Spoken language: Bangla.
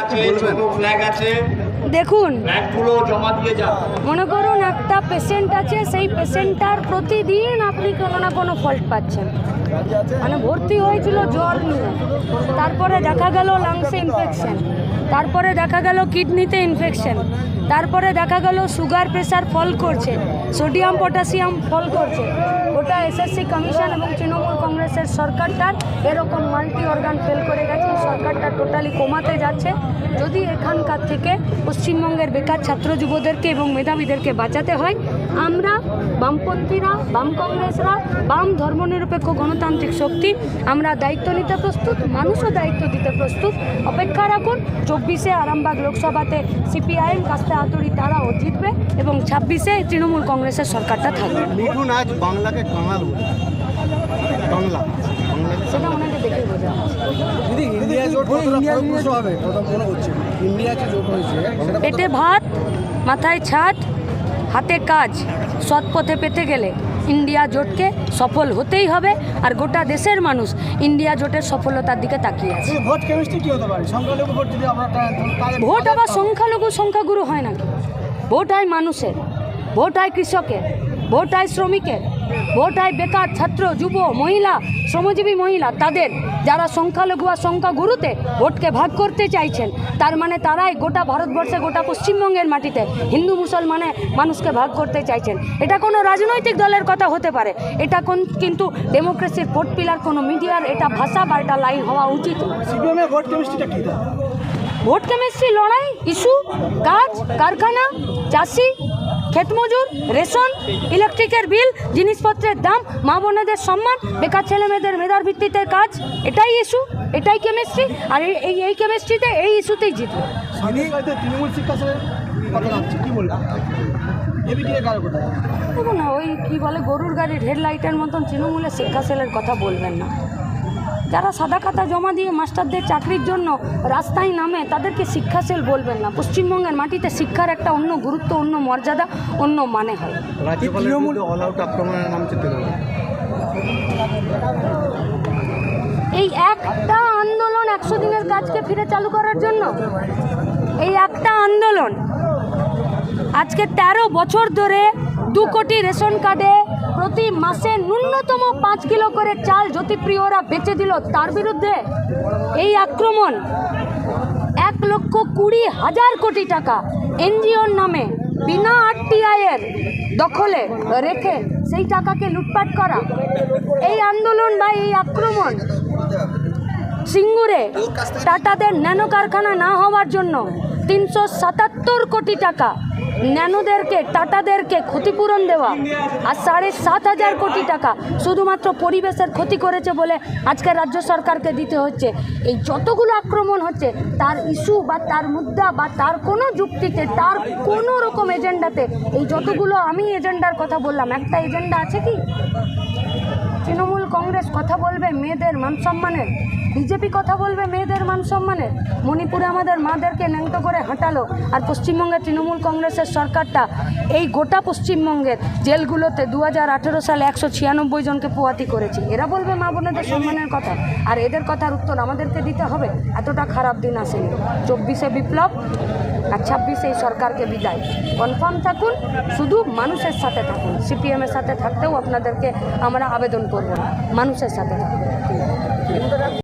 আছে ছোট ফ্ল্যাগ আছে। দেখুন। মনে করুন একটা পেশেন্ট আছে সেই পেশেন্টটার প্রতিদিন আপনি কোনো না কোনো ফল্ট পাচ্ছেন। মানে ভর্তি হয়েছিল জ্বর নিয়ে। তারপরে দেখা গেল লাংসে ইনফেকশন তারপরে দেখা গেল কিডনিতে ইনফেকশন তারপরে দেখা গেল সুগার প্রেশার ফল করছে সোডিয়াম পটাশিয়াম ফল করছে। ওটা এসএসসি কমিশন এবং তৃণমূল কংগ্রেসের সরকারটার এরকম মাল্টি অর্গান ফেল করে গেছে। সরকারটা টোটালি কমাতে যাচ্ছে। যদি এখানকার থেকে পশ্চিমবঙ্গের বেকার ছাত্র যুবদেরকে এবং মেধাবীদেরকে বাঁচাতে হয়। আমরা বামপন্থীরা, বাম কংগ্রেসরা, বাম ধর্মনিরপেক্ষ গণতান্ত্রিক শক্তি, আমরা দায়িত্ব নিতে প্রস্তুত, মানুষও দায়িত্ব দিতে প্রস্তুত। অপেক্ষা রাখুন, চব্বিশে আরামবাগ লোকসভাতে সিপিআইএম কাস্তে হাতুড়ি তারাও জিতবে এবং ছাব্বিশে তৃণমূল কংগ্রেসের সরকারটা থাকবে। আজ বাংলাকে কাঙাল বলে। বাংলা। সেটা ওনাকে দেখে বোঝা দিদি ইন্ডিয়া জোট কতটা হবে? প্রথম মনে হচ্ছে ইন্ডিয়া যে জোট হয়েছে পেটে ভাত মাথায় ছাদ হাতে কাজ। সৎ পথে পেতে গেলে ইন্ডিয়া জোটকে সফল হতেই হবে। আর গোটা দেশের মানুষ ইন্ডিয়া জোটের সফলতার দিকে তাকিয়ে আছে। ভোট কেমিস্ট্রি কি হতে পারে? সংখ্যালঘু ভোট যদি আমরা ভোট আবার সংখ্যালঘু সংখ্যাগুরু হয় নাকি? ভোট হয় মানুষের ভোট হয় কৃষকের। ভোট হয় শ্রমিকের ভোট হয় বেকার ছাত্র যুব মহিলা শ্রমজীবী মহিলা তাদের যারা সংখ্যালঘু আর সংখ্যাগুরুতে ভোটকে ভাগ করতে চাইছেন তার মানে তারাই গোটা ভারতবর্ষে গোটা পশ্চিমবঙ্গের মাটিতে হিন্দু মুসলমানে মানুষকে ভাগ করতে চাইছেন। এটা কোনো রাজনৈতিক দলের কথা হতে পারে। এটা কোন কিন্তু ডেমোক্রেসির ভোট পিলার কোনো মিডিয়ার এটা ভাষা বা এটা লাইন হওয়া উচিত ভোট কেমিস্ট্রি লড়াই ইস্যু কাজ কারখানা চাষি ক্ষেতমজুর রেশন ইলেকট্রিকের বিল জিনিসপত্রের দাম মা বোনেদের সম্মান বেকার ছেলে মেয়েদের মেধার ভিত্তিতে কাজ এটাই ইস্যু এটাই কেমিস্ট্রি আর এই- এই কেমিস্ট্রিতে এই ইস্যুতেই জিতবে। তৃণমূল শিক্ষা কি দেখুন না ওই কী বলে গরুর গাড়ির হেডলাইটের মতন তৃণমূলের শিক্ষা সেলের কথা বলবেন না। যারা সাদা খাতা জমা দিয়ে মাস্টারদের চাকরির জন্য রাস্তায় নামে তাদেরকে শিক্ষাশীল বলবেন না। পশ্চিমবঙ্গের মাটিতে শিক্ষার একটা অন্য গুরুত্ব অন্য মর্যাদা অন্য মানে হয়। এই একটা আন্দোলন একশো দিনের কাজকে ফিরে চালু করার জন্য? এই একটা আন্দোলন। আজকে ১৩ বছর ধরে দু কোটি রেশন কার্ডে প্রতি মাসে ন্যূনতম পাঁচ কিলো করে চাল জ্যোতিপ্রিয়রা বেচে দিল তার বিরুদ্ধে। এই আক্রমণ এক লক্ষ কুড়ি হাজার কোটি টাকা এনজিওর নামে বিনা আরটিআইয়ের দখলে রেখে সেই টাকাকে লুটপাট করা। এই আন্দোলন বা এই আক্রমণ সিঙ্গুরে টাটাদের ন্যানো কারখানা না হওয়ার জন্য তিনশো সাতাত্তর কোটি টাকা ন্যানোদেরকে, টাটাদেরকে ক্ষতিপূরণ দেওয়া আর সাড়ে সাত হাজার কোটি টাকা শুধুমাত্র পরিবেশের ক্ষতি করেছে বলে আজকে রাজ্য সরকারকে দিতে হচ্ছে। এই যতগুলো আক্রমণ হচ্ছে, তার ইস্যু বা তার মুদ্রা বা তার কোনো যুক্তিতে, তার কোনো রকম এজেন্ডাতে, এই যতগুলো আমি এজেন্ডার কথা বললাম, একটা এজেন্ডা আছে কি? তৃণমূল কংগ্রেস কথা বলবে, মেয়েদের মান সম্মানের। বিজেপি কথা বলবে মেয়েদের মান সম্মানের? মণিপুরে আমাদের মাদেরকে ন্যাংটো করে হাঁটালো। আর পশ্চিমবঙ্গের তৃণমূল কংগ্রেসের সরকারটা এই গোটা পশ্চিমবঙ্গের জেলগুলোতে দু হাজার আঠেরো সালে একশো ছিয়ানব্বই জনকে পোয়াতি করেছে। এরা বলবে মা বোনেদের সম্মানের কথা। আর এদের কথার উত্তর আমাদেরকে দিতে হবে। এতটা খারাপ দিন আসেনি। চব্বিশে বিপ্লব আর ছাব্বিশে এই সরকারকে বিদায়। কনফার্ম থাকুন, শুধু মানুষের সাথে থাকুন। সিপিএমের সাথে থাকতেও আপনাদেরকে আমরা আবেদন করব মানুষের সাথে থাকুন।